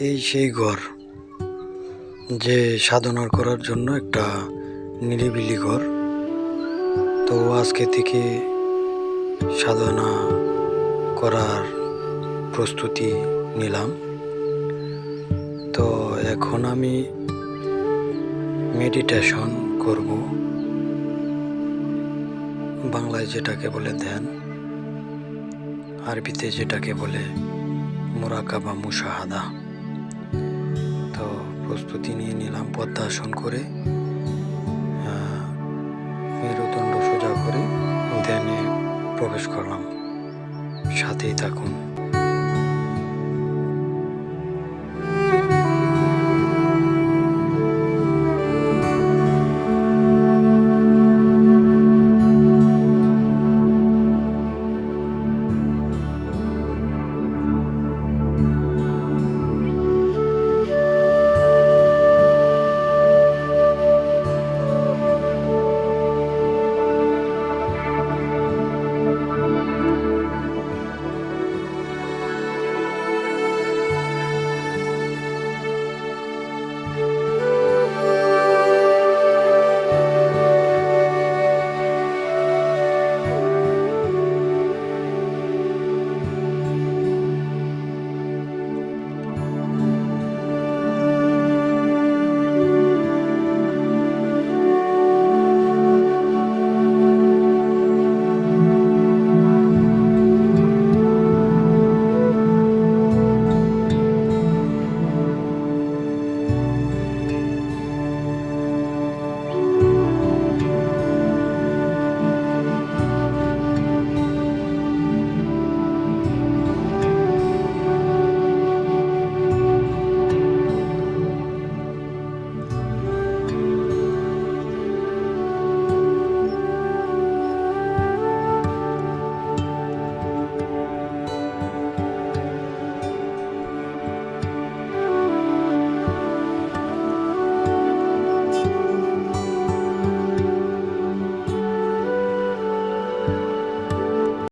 এই সেই ঘর যে সাধনা করার জন্য একটা নিরিবিলি ঘর। তো আজকে থেকে সাধনা করার প্রস্তুতি নিলাম। তো এখন আমি মেডিটেশন করব। বাংলায় যেটাকে বলে ধ্যান, আরবিতে যেটাকে বলে মোরাকাবা মুশাহাদা। তো প্রস্তুতি নিয়ে নিলাম পদ্মাসন করে মেরুদণ্ড সোজা করে ধ্যানে প্রবেশ করলাম। সাথেই থাকুন।